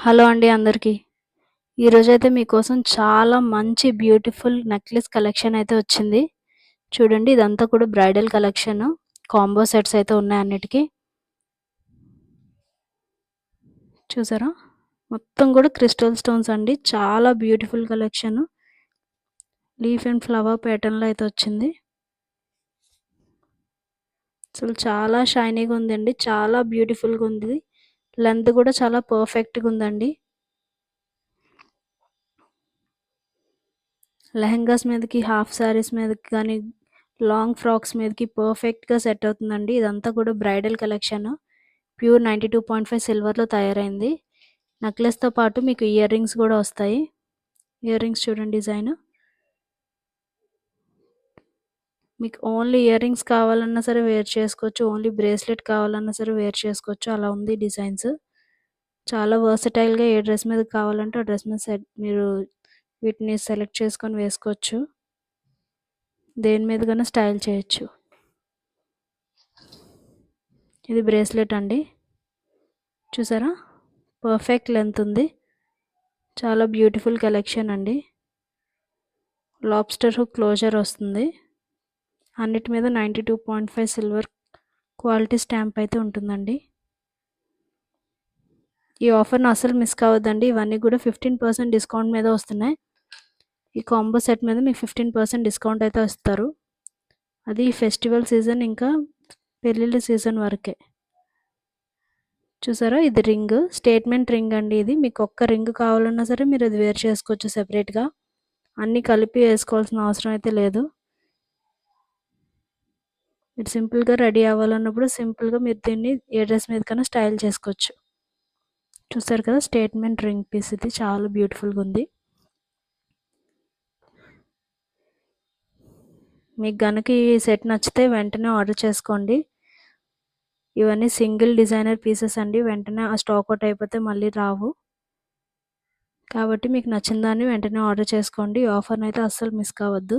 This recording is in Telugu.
హలో అండి అందరికీ. ఈరోజైతే మీకోసం చాలా మంచి బ్యూటిఫుల్ నెక్లెస్ కలెక్షన్ అయితే వచ్చింది. చూడండి ఇదంతా కూడా బ్రైడల్ కలెక్షన్. కాంబో సెట్స్ అయితే ఉన్నాయి అన్నిటికీ. చూసారా? మొత్తం కూడా క్రిస్టల్ స్టోన్స్ అండి. చాలా beautiful collection. Leaf and flower ప్యాటర్న్లో అయితే వచ్చింది. అసలు చాలా షైనీగా ఉందండి. చాలా బ్యూటిఫుల్గా ఉంది. లెంత్ కూడా చాలా పర్ఫెక్ట్గా ఉందండి. లెహంగాస్ మీదకి హాఫ్ శారీస్ మీదకి కానీ లాంగ్ ఫ్రాక్స్ మీదకి పర్ఫెక్ట్గా సెట్ అవుతుందండి. ఇదంతా కూడా bridal collection. Pure ninety two point five సిల్వర్లో తయారైంది. నెక్లెస్తో పాటు మీకు ఇయర్ రింగ్స్ కూడా వస్తాయి. ఇయర్ రింగ్స్ చూడండి డిజైన్. మీకు ఓన్లీ ఇయర్ రింగ్స్ కావాలన్నా సరే వేర్ చేసుకోవచ్చు ఓన్లీ బ్రేస్లెట్ కావాలన్నా సరే వేర్ చేసుకోవచ్చు. అలా ఉంది డిజైన్స్ చాలా వర్సటైల్గా ఏ డ్రెస్ మీద కావాలంటే ఆ డ్రెస్ మీద సెట్ మీరు వీటిని సెలెక్ట్ చేసుకొని వేసుకోవచ్చు. దేని మీద కన్నా స్టైల్ చేయొచ్చు. ఇది బ్రేస్లెట్ అండి. చూసారా? పర్ఫెక్ట్ లెంత్ ఉంది. చాలా బ్యూటిఫుల్ కలెక్షన్ అండి. లాబ్స్టర్ హుక్ క్లోజర్ వస్తుంది. అన్నిటి మీద ninety two point five silver quality stamp అయితే ఉంటుందండి. ఈ ఆఫర్ను అసలు మిస్ కావద్దండి. ఇవన్నీ కూడా ఫిఫ్టీన్ పర్సెంట్ డిస్కౌంట్ మీద వస్తున్నాయి. ఈ కాంబో సెట్ మీద మీకు ఫిఫ్టీన్ పర్సెంట్ డిస్కౌంట్ అయితే వస్తారు. అది ఈ ఫెస్టివల్ సీజన్ ఇంకా పెళ్ళిళ్ళ సీజన్ వరకే. చూసారా? ఇది రింగ్ స్టేట్మెంట్ రింగ్ అండి ఇది. మీకు ఒక్క రింగ్ కావాలన్నా సరే మీరు అది వేర్ చేసుకోవచ్చు సెపరేట్గా. అన్నీ కలిపి వేసుకోవాల్సిన అవసరం అయితే లేదు. మీరు సింపుల్గా రెడీ అవ్వాలన్నప్పుడు సింపుల్గా మీరు దీన్ని ఏ డ్రెస్ మీద కన్నా స్టైల్ చేసుకోవచ్చు. చూస్తారు కదా స్టేట్మెంట్ రింగ్ పీస్ ఇది. చాలా బ్యూటిఫుల్గా ఉంది. మీకు కనుక ఈ సెట్ నచ్చితే వెంటనే ఆర్డర్ చేసుకోండి. ఇవన్నీ సింగిల్ డిజైనర్ పీసెస్ అండి. వెంటనే ఆ స్టాక్ అవుట్ అయిపోతే మళ్ళీ రావు. కాబట్టి మీకు నచ్చిన దాన్ని వెంటనే ఆర్డర్ చేసుకోండి. ఆఫర్ని అయితే అస్సలు మిస్ కావద్దు.